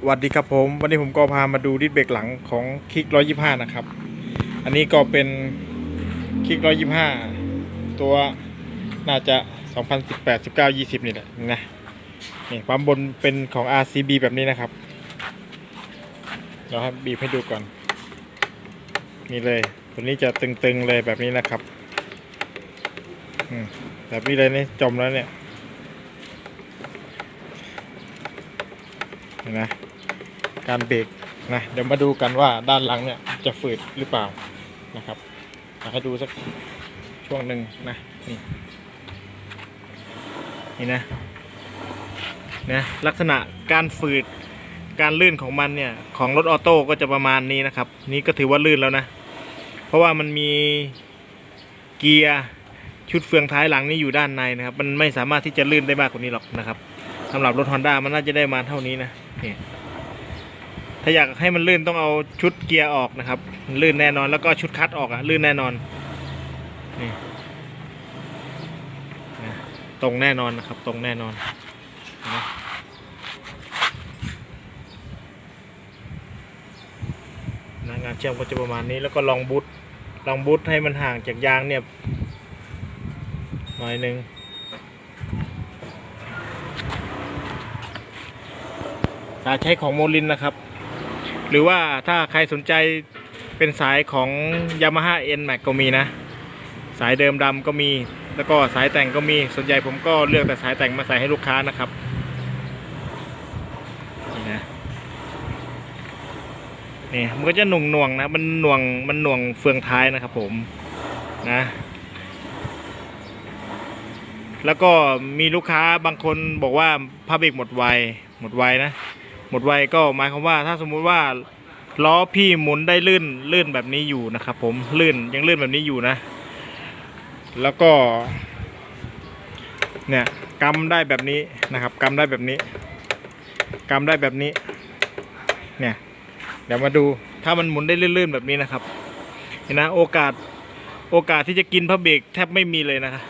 สวัสดีครับผมวันนี้ผมก็พามาดูดิสเบรกหลังของคิก125นะครับ อันนี้ก็เป็นคิก125ตัวน่าจะ2018 19 20นี่แหละนะนี่ปั๊มบนเป็นของ RCB แบบนี้นะครับเราบีบให้ดูก่อน นี่เลย ตัวนี้จะตึงๆเลยแบบนี้นะครับแบบนี้เลยนี่จมแล้วเนี่ย เห็ นไหมการเบรกนะเดี๋ยวมาดูกันว่าด้านหลังเนี่ยจะฝืดหรือเปล่านะครับอยากให้ดูสักช่วงหนึ่งนะนี่นี่นะนะลักษณะการฝืดการลื่นของมันเนี่ยของรถออโต้ก็จะประมาณนี้นะครับ นี่ก็ถือว่าลื่นแล้วนะ เพราะว่ามันมีเกียร์ชุดเฟืองท้ายหลังนี่อยู่ด้านในนะครับ มันไม่สามารถที่จะลื่นได้มากกว่านี้หรอกนะครับสำหรับรถ Honda มันน่าจะได้มาเท่านี้นะ นี่ถ้าอยากให้มันลื่นต้องเอาชุดเกียร์ออกนะครับลื่นแน่นอนแล้วก็ชุดคัดออกอะลื่นแน่นอนนี่ตรงแน่นอนนะครับ ตรงแน่นอนนะงานเชื่อมก็จะประมาณนี้แล้วก็ลองบูทลองบูทให้มันห่างจากยางเนี่ยหน่อยหนึ่ง สายใช้ของโมลินนะครับ หรือว่าถ้าใครสนใจเป็นสายของ Yamaha N Max ก็มีนะ สายเดิมดำก็มี แล้วก็สายแต่งก็มีส่วนใหญ่ผมก็เลือกแต่สายแต่งมาใส่ให้ลูกค้านะครับนี่นะนี่มันก็จะหน่วงหน่วงนะมันหน่วงมันหน่วงเฟืองท้ายนะครับผมนะแล้วก็มีลูกค้าบางคนบอกว่าผ้าเบรกหมดไวหมดไวนะ หมดไวก็หมายความว่าถ้าสมมุติว่าล้อพี่หมุนได้ลื่นลื่นแบบนี้อยู่นะครับผมลื่นยังลื่นแบบนี้อยู่นะ แล้วก็ เนี่ยกำได้แบบนี้นะครับกำได้แบบนี้กำได้แบบนี้ เนี่ย เดี๋ยวมาดูถ้ามันหมุนได้ลื่นๆแบบนี้นะครับ เห็นนะโอกาสโอกาสที่จะกินพระเบรกแทบไม่มีเลยนะครับ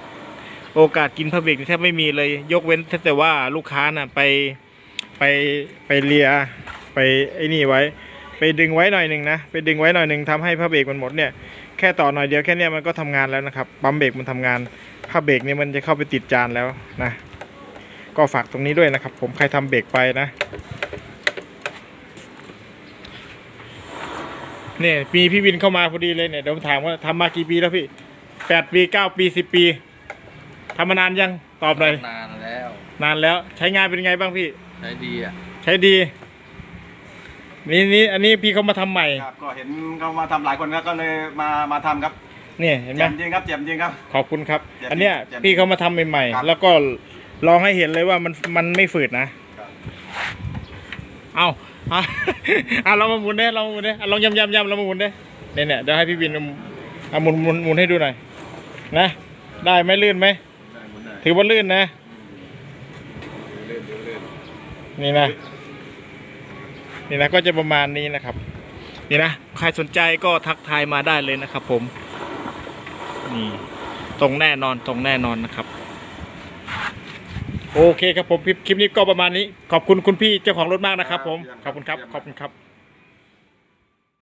โอกาสกินพระเบรกแทบไม่มีเลย ยกเว้นแต่ว่าลูกค้าน่ะไป ไปไปเลียไปไอ้นี่ไว้ ไปดึงไว้หน่อยหนึ่งนะไปดึงไว้หน่อยหนึ่งทำให้พระเบรกมันหมดเนี่ยแค่ต่อหน่อยเดียวแค่เนี้ยมันก็ทำงานแล้วนะครับปั๊มเบรกมันทำงานผ้าเบรกเนี่ยมันจะเข้าไปติดจานแล้วนะก็ฝากตรงนี้ด้วยนะครับ ผมใครทำเบรกไปนะเนี่ยมีพี่วินเข้ามาพอดีเลยเนี่ยเดี๋ยวผมถามว่าทำมากี่ปีแล้วพี่แปดปีเก้าปีสิบปีทำมานานยังตอบหน่อยนานแล้ว นานแล้วใช้งานเป็นไงบ้างพี่ ใช้ดีอะใช้ดี นี่นี่อันนี้พี่เขามาทำใหม่ ครับก็เห็นเขามาทำหลายคนก็เลยมามาทำครับเนี่ยเห็นไหมเจ็บจริงครับเจ็บจริงครับ ขอบคุณครับเจ็บอันเนี้ยเจ็บพี่เขามาทำใหม่ครับ ๆ แล้วก็ลองให้เห็นเลยว่ามันมันไม่ฝืดนะครับเอาเอาเอาเรามาหมุนเด้เรามาหมุนเด้เอาลองยำยำยำเรามาหมุนเด้เนี่ยเนี่ยเดี๋ยวให้พี่บินเอาเอาหมุนหมุนหมุนให้ดูหน่อย นะ ได้ไหมลื่นไหมได้หมดเลยถือว่าลื่นนะเลื่อ นี่นะ นี่นะก็จะประมาณนี้นะครับ นี่นะ ใครสนใจก็ทักทายมาได้เลยนะครับ ผม นี่ ตรงแน่นอนตรงแน่นอนนะครับ โอเคครับผมคลิปนี้ก็ประมาณนี้ ขอบคุณคุณพี่เจ้าของรถมากนะครับ ผม ขอบคุณครับ ขอบคุณครับ